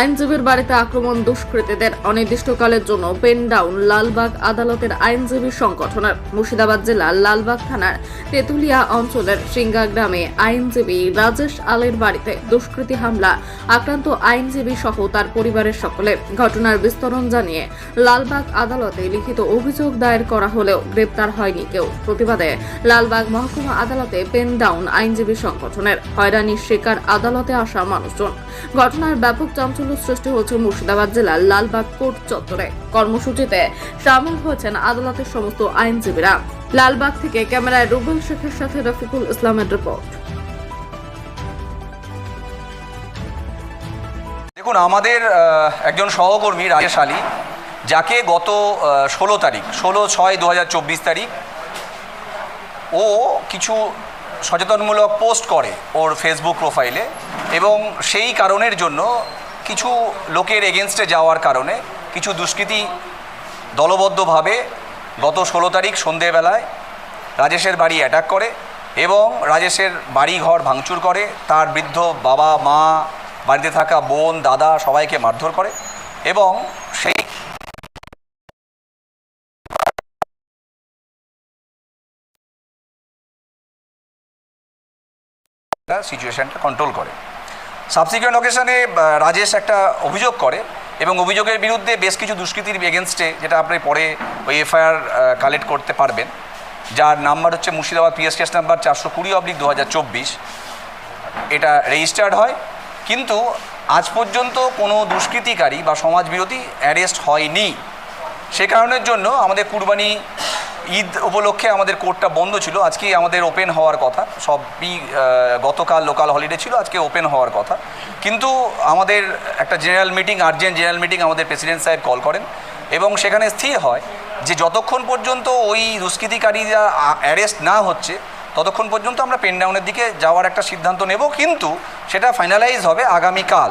আইনজীবীর বাড়িতে আক্রমণ দুষ্কৃতীদের অনির্দিষ্টকালের জন্য পেন ডাউন লালবাগ আদালতের আইনজীবী সংগঠনের মুর্শিদাবাদ জেলার লালবাগ থানার তেঁতুলিয়া অঞ্চলের সিঙ্গা গ্রামে আইনজীবী রাজেশ আলের বাড়িতে দুষ্কৃতী হামলা, আক্রান্ত আইনজীবী সহ তার পরিবারের সকলে ঘটনার বিস্তরণ জানিয়ে লালবাগ আদালতে লিখিত অভিযোগ দায়ের করা হলেও গ্রেপ্তার হয়নি কেউ। প্রতিবাদে লালবাগ মহকুমা আদালতে পেন ডাউন আইনজীবী সংগঠনের হয়রানির শিকার আদালতে আসা মানুষজন। ঘটনার ব্যাপক চাঞ্চল্য সৃষ্টি হয়েছে মুর্শিদাবাদ জেলার লালবাগ কোর্ট চত্বরে। কর্মসূচিতে সামিল হয়েছেন আদালতের সমস্ত আইনজীবীরা। লালবাগ থেকে ক্যামেরায় রুবেল শেখের সাথে রফিকুল ইসলামের রিপোর্ট। দেখুন, আমাদের একজন সহকর্মী, রাজেশ আলী, যাকে গত ষোলো তারিখ, ষোলো ছয় দু তারিখ, ও কিছু সচেতনমূলক পোস্ট করে ওর ফেসবুক প্রোফাইলে এবং সেই কারণের জন্য কিছু লোকের এগেনস্টে যাওয়ার কারণে কিছু দুষ্কৃতী দলবদ্ধভাবে গত ষোলো তারিখ সন্ধেবেলায় রাজেশের বাড়ি অ্যাটাক করে এবং রাজেশের বাড়ি ঘর ভাঙচুর করে, তার বৃদ্ধ বাবা, মা, বাড়িতে থাকা বোন, দাদা সবাইকে মারধর করে এবং সেই সিচুয়েশনটা কন্ট্রোল করে। সাবসিকুয়েন্ট অকেশনে রাজেশ একটা অভিযোগ করে এবং অভিযোগের বিরুদ্ধে বেশ কিছু দুষ্কৃতির এগেনস্টে যেটা আপনি পরে ওই এফআইআর কালেক্ট করতে পারবেন। যার নাম্বার হচ্ছে মুর্শিদাবাদ পিএস কেস নাম্বার চারশো কুড়ি অব্লিক দু হাজার চব্বিশ। এটা রেজিস্টার্ড হয়। কিন্তু আজ পর্যন্ত কোনো দুষ্কৃতিকারী বা সমাজবিরোধী অ্যারেস্ট হয়নি। সে কারণের জন্য আমাদের কুরবানি ঈদ উপলক্ষে আমাদের কোর্টটা বন্ধ ছিল। আজকে আমাদের ওপেন হওয়ার কথা। সবই গতকাল লোকাল হলিডে ছিল, আজকে ওপেন হওয়ার কথা। কিন্তু আমাদের একটা general meeting urgent general meeting আমাদের প্রেসিডেন্ট সাহেব কল করেন এবং সেখানে স্থির হয় যে যতক্ষণ পর্যন্ত ওই দুষ্কৃতিকারীরা অ্যারেস্ট না হচ্ছে, ততক্ষণ পর্যন্ত আমরা পেনডাউনের দিকে যাওয়ার একটা সিদ্ধান্ত নেব। কিন্তু সেটা ফাইনালাইজ হবে আগামীকাল।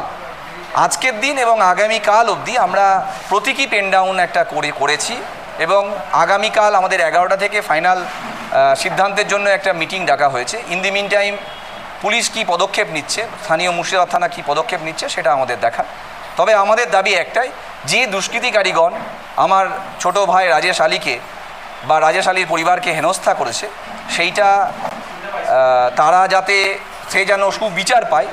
আজকের দিন এবং আগামীকাল অবধি আমরা প্রতীকী পেনডাউন একটা করে, করেছি। এবং আগামীকাল আমাদের এগারোটা থেকে ফাইনাল সিদ্ধান্তের জন্য একটা মিটিং ডাকা হয়েছে। In the mean time police কী পদক্ষেপ নিচ্ছে, স্থানীয় মুর্শিদাবাদ থানা কী পদক্ষেপ নিচ্ছে, সেটা আমাদের দেখা। তবে আমাদের দাবি একটাই, যে দুষ্কৃতিকারীগণ আমার ছোট ভাই রাজেশ আলীকে বা রাজেশ আলীর পরিবারকে হেনস্থা করেছে, সেইটা তারা যাতে সে যেন সুবিচার পায়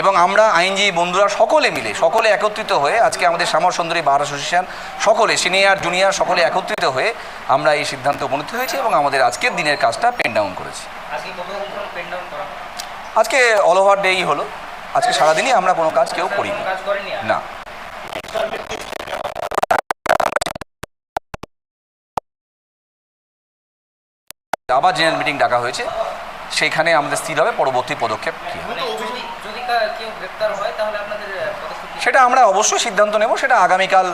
এবং আমরা আইনজীবী বন্ধুরা সকলে মিলে সকলে একত্রিত হয়ে আজকে আমাদের শ্যামল সুন্দরী বার অ্যাসোসিয়েশন সকলে সিনিয়র জুনিয়র সকলে একত্রিত হয়ে আমরা এই সিদ্ধান্তে উপনীত হয়েছি এবং আমাদের আজকের দিনের কাজটা পেন ডাউন করেছি। আজকে করা অল ওভার ডেই হলো। আজকে সারাদিনই আমরা কোনো কাজ কেউ আর? না। আবার জেনারেল মিটিং ডাকা হয়েছে। সেইখানে আমাদের স্থির হবে পরবর্তী পদক্ষেপ কী হবে? সেটা আমরা অবশ্যই সিদ্ধান্ত নেব সেটা আগামীকাল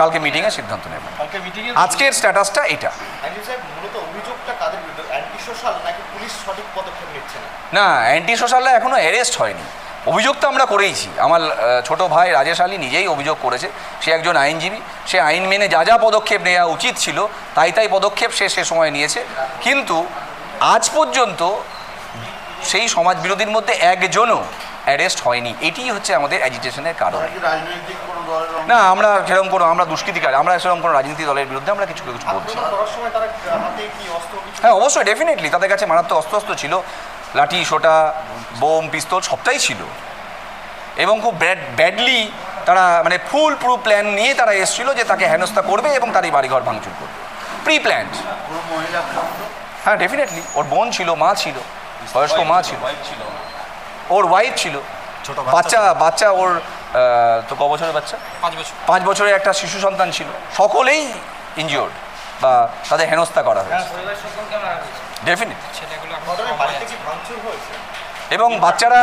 কালকে মিটিংয়ে সিদ্ধান্ত নেব। কালকে মিটিং এ আজকের স্ট্যাটাসটা এটা আইনজীবী সাহেব মূলত অভিযোগটা কাদের বিরুদ্ধে? অ্যান্টি সোশ্যাল নাকি পুলিশ সঠিক পদক্ষেপ নিচ্ছে না? না অ্যান্টি সোশ্যালরা এখনও অ্যারেস্ট হয়নি। অভিযোগ তো আমরা করেইছি। আমার ছোট ভাই রাজেশ আলী নিজেই অভিযোগ করেছে। সে একজন আইনজীবী। সে আইন মেনে যা যা পদক্ষেপ নেওয়া উচিত ছিল তাই তাই পদক্ষেপ সে সে সময় নিয়েছে। কিন্তু আজ পর্যন্ত সেই সমাজ বিরোধীর মধ্যে একজনও অ্যারেস্ট হয়নি। এটিই হচ্ছে আমাদের অ্যাজিটেশনের কারণ। না আমরা সেরকম কোনো আমরা দুষ্কৃতিকার আমরা সেরকম কোনো রাজনীতি দলের বিরুদ্ধে আমরা কিছু কিছু বলছি। তারা হ্যাঁ অবশ্যই ডেফিনেটলি তাদের কাছে মারাত্মক অস্ত্র অস্ত্র ছিল। লাঠি সোটা বোম পিস্তল সবটাই ছিল। এবং খুব ব্যাড ব্যাডলি তারা মানে ফুল প্রুফ প্ল্যান নিয়ে তারা এসেছিল যে তাকে হেনস্থা করবে এবং তারই বাড়িঘর ভাঙচুর করবে। প্রি প্ল্যান্ড আক্রান্ত হ্যাঁ ডেফিনেটলি ওর বোন ছিল মা ছিল। বয়স্ক মা ছিল। ওর ওয়াইফ ছিল। ছোট বাচ্চা বাচ্চা ওর তো ক বছরের বাচ্চা? পাঁচ বছর। পাঁচ বছরের একটা শিশু সন্তান ছিল। সকলেই ইনজিওর্ড বা তাদের হেনস্থা করা হয়েছে। ডেফিনেট হয়েছে? এবং বাচ্চারা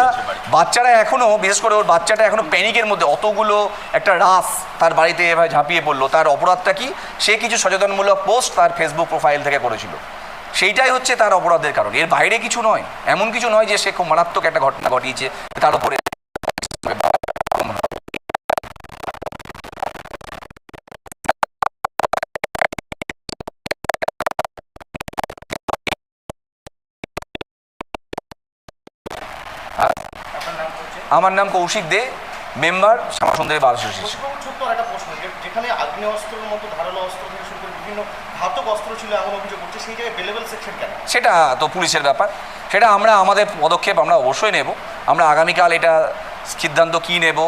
বাচ্চারা এখনও বিশেষ করে ওর বাচ্চাটা এখনও প্যানিকের মধ্যে অতগুলো একটা রাস তার বাড়িতে এভাবে ঝাঁপিয়ে পড়ল। তার অপরাধটা কি? সে কিছু সচেতনমূলক পোস্ট তার ফেসবুক প্রোফাইল থেকে করেছিল। সেইটাই হচ্ছে তার অপরাধের কারণ। এর বাইরে কিছু নয়, এমন কিছু নয় যে সে খুব মারাত্মক একটা ঘটনা ঘটিয়েছে, তার উপরে আমার নাম Koushik Dey, member Shyamasundari bar association যেখানে আগ্নেয় অস্ত্রের মতো ধারালো অস্ত্র বিভিন্ন ঘাতক অস্ত্র ছিল এমন অভিযোগ করছে সেই জায়গায় বেলেবেল সেকশন কেন? সেটা তো পুলিশের ব্যাপার। সেটা আমরা আমাদের পদক্ষেপ আমরা অবশ্যই নেব। আমরা আগামীকাল এটা সিদ্ধান্ত কী নেব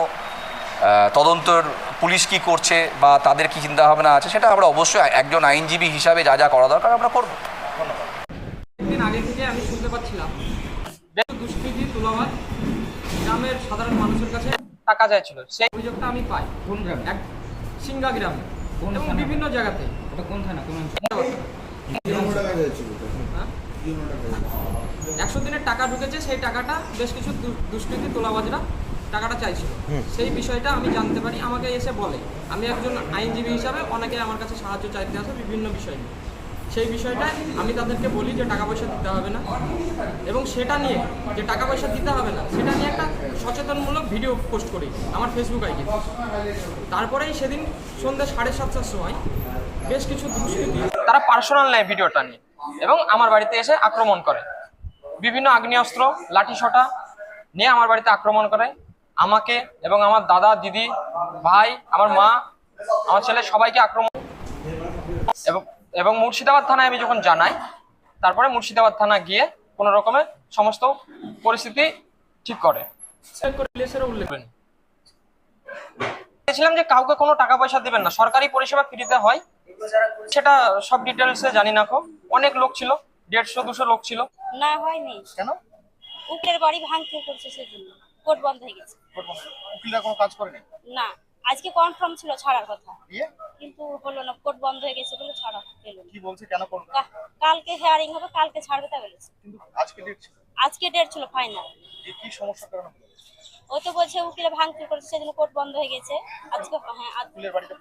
তদন্তর পুলিশ কি করছে বা তাদের কি চিন্তাভাবনা আছে সেটা আমরা অবশ্যই একজন আইনজীবী হিসাবে যা যা করা দরকার আমরা করব। ধন্যবাদ দিন আগে থেকে আমি শুনতে পাচ্ছিলাম দুষ্কৃতি তুলাবাদ গ্রামের সাধারণ মানুষের কাছে টাকা চাইছিল। সেই অভিযোগটা আমি পাই। কোন গ্রামে? এক সিঙ্গা গ্রামে এবং বিভিন্ন জায়গাতে। ওটা কোন থানা? কোন? হ্যাঁ? একশো দিনের টাকা ঢুকেছে সেই টাকাটা বেশ কিছু দুষ্কৃতী তোলাবাজরা টাকাটা চাইছিল। সেই বিষয়টা আমি জানতে পারি আমাকে এসে বলে। আমি একজন আইনজীবী হিসাবে অনেকে আমার কাছে সাহায্য চাইতে আসে বিভিন্ন বিষয় নিয়ে। সেই বিষয়টা আমি তাদেরকে বলি যে টাকা পয়সা দিতে হবে না। এবং সেটা নিয়ে যে টাকা পয়সা দিতে হবে না সেটা নিয়ে একটা সচেতনমূলক ভিডিও পোস্ট করি আমার ফেসবুক আইডি তারপরেই সেদিন সন্ধ্যে সাড়ে সাতটার সময় বেশ কিছু দুষ্কৃতী তারা পার্সোনাল নেয় ভিডিওটা নিয়ে এবং আমার বাড়িতে এসে আক্রমণ করে। বিভিন্ন আগ্নেয়াস্ত্র লাঠি শটা নিয়ে আমার বাড়িতে আক্রমণ করে। আমাকে এবং আমার দাদা, দিদি, ভাই, আমার মা, আমার ছেলে সবাইকে আক্রমণ এবং এবং মুর্শিদাবাদ থানায় আমি যখন জানাই, তারপরে মুর্শিদাবাদ থানা গিয়ে কোনো রকমের সমস্ত পরিস্থিতি ঠিক করে। বলেছিলাম যে কাউকে কোনো টাকা পয়সা দিবেন না। সরকারি পরিষেবা ফ্রিতে হয় সেটা সব ডিটেলসে জানি না কো অনেক লোক ছিল দেড়শো দুশো লোক ছিল। না হয়নি। কেন? উকিলের বাড়ি ভাঙতে করছে সেজন্য। কোর্ট বন্ধ হয়ে গেছে। উকিলরা কোনো কাজ করেনি? না আজকে কনফার্ম ছিল ছাড়ার কথা। কিন্তু হলো না কোর্ট বন্ধ হয়ে গেছে বলে ছাড়া পেল কি বলছে কেন করবে কালকে হেয়ারিং হবে কালকে ছাড়বে তা বলেছে কিন্তু আজকে ডেট ছিল। আজকে ডেট ছিল ফাইনাল কি সমস্যার কারণে? ও তো বলছে উকিলে ভাঙতে করেছে সেজন্য কোর্ট বন্ধ হয়ে গেছে। আজকে হ্যাঁ ভাঙচুর।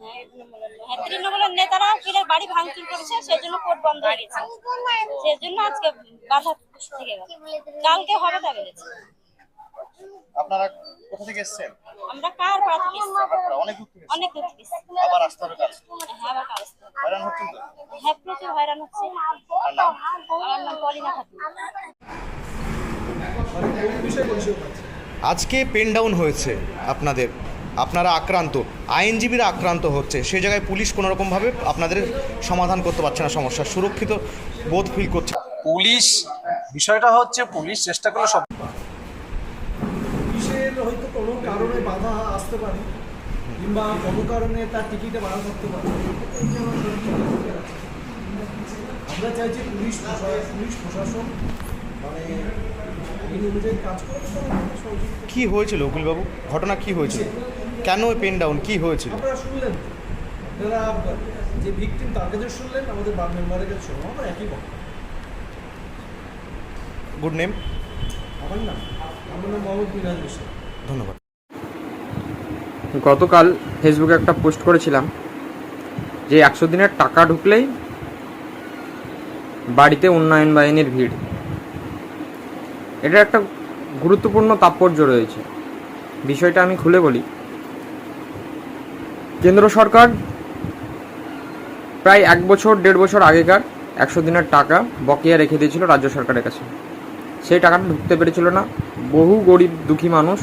হ্যাঁ তৃণমূলের- হ্যাঁ তৃণমূলের নেতারা উকিলের বাড়ি ভাঙচুর করেছে সেজন্য কোর্ট বন্ধ হয়ে গেছে। সেজন্য আজকে বাধা থেকে গেল। কালকে হবে তা বলেছে আপনারা কোথা থেকে এসেছেন? আমরা কার পাড়া থেকে এসেছি? অনেক দূর থেকে অনেক দূর থেকে আবার আসতে হবে কাজ। হ্যাঁ আবার কাজ হয়রান হচ্ছেন তো? হ্যাঁ প্রচুর হয়রান হচ্ছে। আমার নাম পলিনা খাতুন। আজকে পেন ডাউন হয়েছে আপনাদের। আপনারা আক্রান্ত আইনজীবীরা আক্রান্ত হচ্ছে। সে জায়গায় পুলিশ কোনো রকমভাবে আপনাদের সমাধান করতে পারছে না সমস্যা। সুরক্ষিত বোধ ফিল করছে। পুলিশ বিষয়টা হচ্ছে পুলিশ চেষ্টা করলে সব পুলিশের হয়তো কোনো কারণে বাধা আসতে পারে কিংবা কোনো কারণে তার টিকিটে বাধা থাকতে পারে। এই যে আমার সরকার আছে। আমরা চাইছি পুলিশ পুলিশ প্রশাসন মানে কি হয়েছিল উকিলবাবু? ঘটনা কি হয়েছিল? কেন পেন ডাউন? কি হয়েছিল? শুনলেন? যে ভিকটিম তার কাছে শুনলেন? আমাদের বার মেম্বারের কাছে শুনলাম আমরা একই কথা গুড নেম আমার নাম? আমার নাম মোহাম্মদ মিরাজ হোসেন। ধন্যবাদ। গতকাল ফেসবুকে একটা পোস্ট করেছিলাম যে একশো দিনের টাকা ঢুকলেই বাড়িতে উন্নয়ন বাহিনীর ভিড়। এটা একটা গুরুত্বপূর্ণ তাৎপর্য রয়েছে। বিষয়টা আমি খুলে বলি। কেন্দ্র সরকার প্রায় এক বছর, দেড় বছর আগেকার একশো দিনের টাকা বকেয়া রেখে দিয়েছিল রাজ্য সরকারের কাছে। সেই টাকাটা ঢুকতে পেরেছিল না। বহু গরিব, দুঃখী মানুষ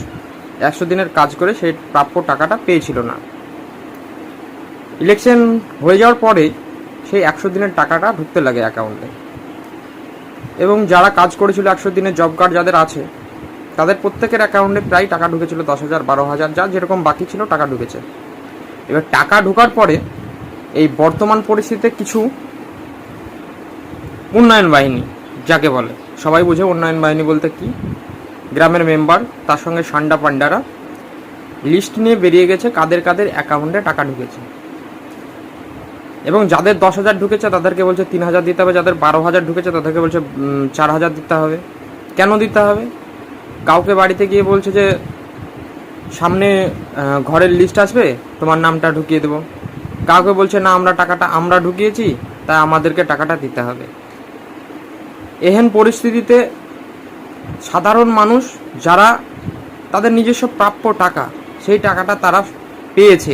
একশো দিনের কাজ করে সেই প্রাপ্য টাকাটা পেয়েছিল না। ইলেকশন হয়ে যাওয়ার পরে সেই একশো দিনের টাকাটা ঢুকতে লাগে অ্যাকাউন্টে। এবং যারা কাজ করেছিল একশো দিনের জব কার্ড যাদের আছে, তাদের প্রত্যেকের অ্যাকাউন্টে প্রায় টাকা ঢুকেছিল দশ হাজার, বারো হাজার, যা যেরকম বাকি ছিল টাকা ঢুকেছে। এবার টাকা ঢোকার পরে এই বর্তমান পরিস্থিতিতে কিছু উন্নয়ন বাহিনী, যাকে বলে, সবাই বুঝে উন্নয়ন বাহিনী বলতে কি? গ্রামের মেম্বার তার সঙ্গে সান্ডা পান্ডারা লিস্ট নিয়ে বেরিয়ে গেছে কাদের কাদের অ্যাকাউন্টে টাকা ঢুকেছে। এবং যাদের দশ হাজার ঢুকেছে, তাদেরকে বলছে তিন হাজার দিতে হবে। যাদের বারো হাজার ঢুকেছে, তাদেরকে বলছে চার হাজার দিতে হবে। কেন দিতে হবে? কাউকে বাড়িতে গিয়ে বলছে যে, সামনে ঘরের লিস্ট আসবে, তোমার নামটা ঢুকিয়ে দেবো। কাউকে বলছে, না, আমরা টাকাটা, আমরা ঢুকিয়েছি, তাই আমাদেরকে টাকাটা দিতে হবে। এহেন পরিস্থিতিতে সাধারণ মানুষ যারা তাদের নিজস্ব প্রাপ্য টাকা, সেই টাকাটা তারা পেয়েছে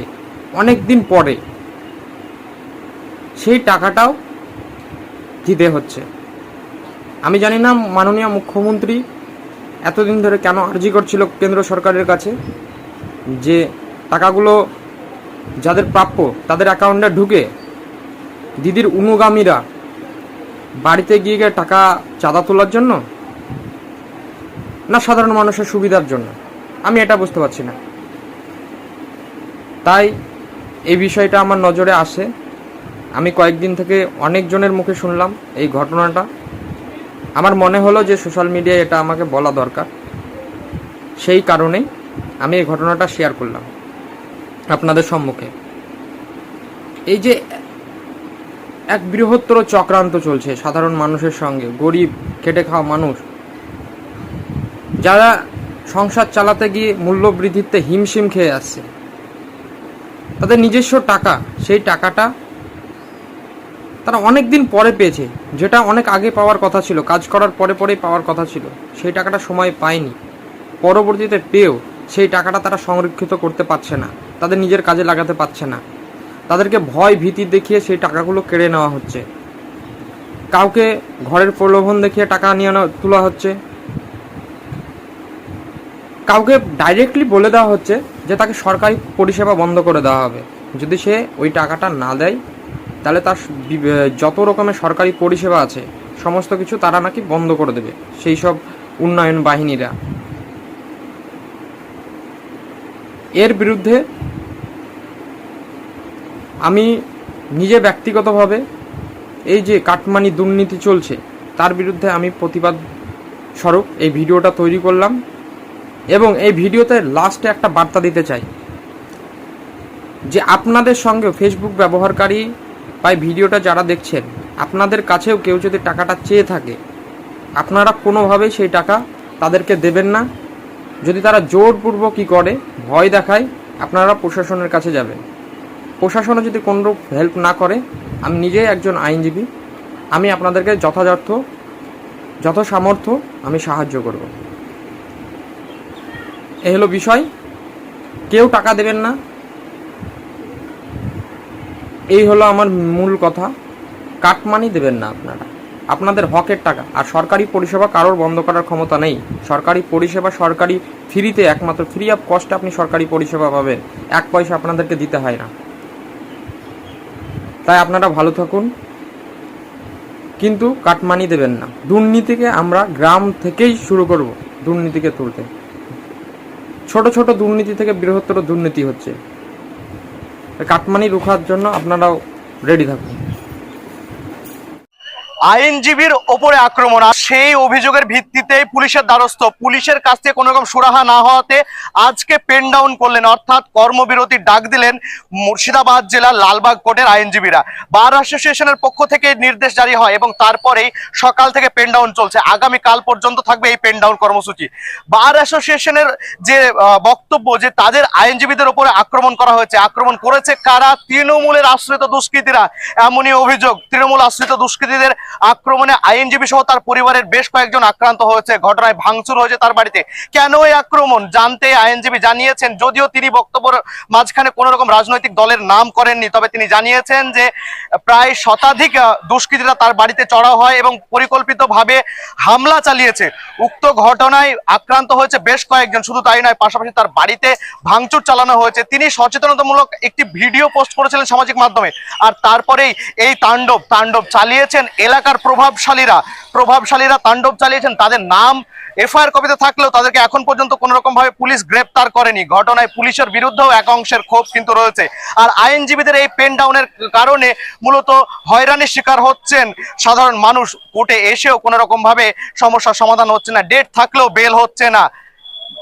অনেক দিন পরে। সেই টাকাটাও দিতে হচ্ছে। আমি জানি না, মাননীয় মুখ্যমন্ত্রী এতদিন ধরে কেন আর্জি করছিল কেন্দ্র সরকারের কাছে যে টাকাগুলো যাদের প্রাপ্য, তাদের অ্যাকাউন্টে ঢুকে দিদির অনুগামীরা বাড়িতে গিয়ে গিয়ে টাকা চাঁদা তোলার জন্য না সাধারণ মানুষের সুবিধার জন্য? আমি এটা বুঝতে পারছি না। তাই এই বিষয়টা আমার নজরে আসে। আমি কয়েকদিন থেকে অনেকজনের মুখে শুনলাম এই ঘটনাটা। আমার মনে হলো যে সোশ্যাল মিডিয়ায় এটা আমাকে বলা দরকার। সেই কারণেই আমি এই ঘটনাটা শেয়ার করলাম আপনাদের সম্মুখে। এই যে এক বৃহত্তর চক্রান্ত চলছে সাধারণ মানুষের সঙ্গে, গরিব, খেটে খাওয়া মানুষ। যারা সংসার চালাতে গিয়ে মূল্যবৃদ্ধিতে হিমশিম খেয়ে আসছে। তাদের নিজস্ব টাকা, সেই টাকাটা তারা অনেক দিন পরে পেয়েছে, যেটা অনেক আগে পাওয়ার কথা ছিল, কাজ করার পরে পরেই পাওয়ার কথা ছিল। সেই টাকাটা সময় পায়নি। পরবর্তীতে পেয়েও সেই টাকাটা তারা সংরক্ষিত করতে পারছে না, তাদের নিজের কাজে লাগাতে পারছে না। তাদেরকে ভয় ভীতি দেখিয়ে সেই টাকাগুলো কেড়ে নেওয়া হচ্ছে। কাউকে ঘরের প্রলোভন দেখিয়ে টাকা নিয়ে তোলা হচ্ছে। কাউকে ডাইরেক্টলি বলে দেওয়া হচ্ছে যে তাকে সরকারি পরিষেবা বন্ধ করে দেওয়া হবে। যদি সে ওই টাকাটা না দেয় তাহলে তার যত রকমের সরকারি পরিষেবা আছে, সমস্ত কিছু তারা নাকি বন্ধ করে দেবে, সেই সব উন্নয়ন বাহিনীরা। এর বিরুদ্ধে আমি নিজে ব্যক্তিগতভাবে এই যে কাটমানি দুর্নীতি চলছে, তার বিরুদ্ধে আমি প্রতিবাদ স্বরূপ এই ভিডিওটা তৈরি করলাম এবং এই ভিডিওতে লাস্টে একটা বার্তা দিতে চাই যে আপনাদের সঙ্গে ফেসবুক ব্যবহারকারী এই ভিডিওটা যারা দেখছেন, আপনাদের কাছেও কেউ যদি টাকাটা চেয়ে থাকে, আপনারা কোনোভাবেই সেই টাকা তাদেরকে দেবেন না। যদি তারা জোরপূর্বক কী করে, ভয় দেখায়, আপনারা প্রশাসনের কাছে যাবেন। প্রশাসনও যদি কোনরূপ হেল্প না করে, আমি নিজেই একজন আইনজীবী, আমি আপনাদেরকে যথাযথ যত সামর্থ্য আমি সাহায্য করব। এ হলো বিষয়। কেউ টাকা দেবেন না এই হলো আমার মূল কথা। কাটমানি দেবেন না আপনারা। আপনাদের হকের টাকা। আর সরকারি পরিষেবা কারোর বন্ধ করার ক্ষমতা নেই। সরকারি পরিষেবা সরকারি ফ্রিতে একমাত্র ফ্রি অফ কস্টে আপনি সরকারি পরিষেবা পাবেন। এক পয়সা আপনাদেরকে দিতে হয় না। তাই আপনারা ভালো থাকুন। কিন্তু কাটমানি দেবেন না। দুর্নীতিকে আমরা গ্রাম থেকেই শুরু করব দুর্নীতিকে তুলতে। ছোট ছোট দুর্নীতি থেকে বৃহত্তর দুর্নীতি হচ্ছে। কাটমানি রুখার জন্য আপনারাও রেডি থাকুন। আইনজীবীর ওপরে আক্রমণ আর সেই অভিযোগের ভিত্তিতে পুলিশের দ্বারস্থ। পুলিশের কাছ থেকে কোনো রকম সুরাহা না হওয়াতে আজকে পেন ডাউন করলেন, অর্থাৎ কর্মবিরতির ডাক দিলেন মুর্শিদাবাদ জেলার লালবাগ কোর্টের আইনজীবীরা বার অ্যাসোসিয়েশনের পক্ষ থেকে নির্দেশ জারি হয় এবং তারপরেই সকাল থেকে পেন ডাউন চলছে। আগামী কাল পর্যন্ত থাকবে এই পেন ডাউন কর্মসূচি। বার অ্যাসোসিয়েশনের যে বক্তব্য যে তাদের আইনজীবীদের উপরে আক্রমণ করা হয়েছে, আক্রমণ করেছে কারা? তৃণমূলের আশ্রিত দুষ্কৃতীরা। এমনই অভিযোগ, তৃণমূল আশ্রিত দুষ্কৃতীদের আক্রমণে আইনজীবী সহ তার পরিবারের বেশ কয়েকজন আক্রান্ত হয়েছে। ঘটনায় ভাঙচুর হয়েছে তার বাড়িতে। কেন এই আক্রমণ? জানতে আইনজীবী জানিয়েছেন, যদিও তিনি বক্তব্যের মাঝখানে কোনো রকম রাজনৈতিক দলের নাম করেননি, তবে তিনি জানিয়েছেন যে প্রায় শতাধিক দুষ্কৃতীরা তার বাড়িতে চড়াও হয় এবং পরিকল্পিতভাবে হামলা চালিয়েছে। উক্ত ঘটনায় আক্রান্ত হয়েছে বেশ কয়েকজন, শুধু তাই নয়, পাশাপাশি তার বাড়িতে ভাঙচুর চালানো হয়েছে। তিনি সচেতনতামূলক একটি ভিডিও পোস্ট করেছিলেন সামাজিক মাধ্যমে। আর তারপরেই এই তাণ্ডব তাণ্ডব চালিয়েছেন এলাকার প্রভাবশালীরা প্রভাবশালীরা তাণ্ডব চালিয়েছেন, তাদের নাম এফআইআর কপিতে থাকলেও তাদেরকে এখন পর্যন্ত কোন রকম ভাবে পুলিশ গ্রেপ্তার করেনি। ঘটনায় পুলিশের বিরুদ্ধেও এক অংশের ক্ষোভ কিন্তু রয়েছে। আর আইনজীবীদের এই পেন ডাউনের কারণে মূলত হয়রানির শিকার হচ্ছেন সাধারণ মানুষ। কোর্টে এসেও কোনো রকম ভাবে সমস্যার সমাধান হচ্ছে না। ডেট থাকলেও বেল হচ্ছে না।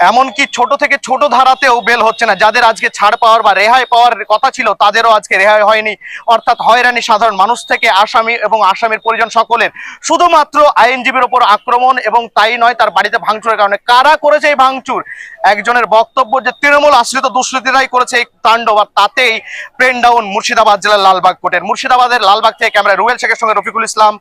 এমনকি ছোট থেকে ছোট ধারাতেও বেল হচ্ছে না। যাদের আজকে ছাড় পাওয়ার বা রেহাই পাওয়ার কথা ছিল, তাদেরও আজকে রেহাই হয়নি। অর্থাৎ হয়রানি সাধারণ মানুষ থেকে আসামি এবং আসামির পরিজন সকলের। শুধুমাত্র আইনজীবীর ওপর আক্রমণ এবং তাই নয়, তার বাড়িতে ভাঙচুরের কারণে। কারা করেছে এই ভাঙচুর? একজনের বক্তব্য যে তৃণমূল আশ্রিত দুষ্কৃতীরাই করেছে এই তাণ্ডব, আর তাতেই প্রেন ডাউন মুর্শিদাবাদ জেলার লালবাগ কোর্টের। মুর্শিদাবাদের লালবাগ থেকে ক্যামেরা রুয়েল শেখের সঙ্গে রফিকুল ইসলাম।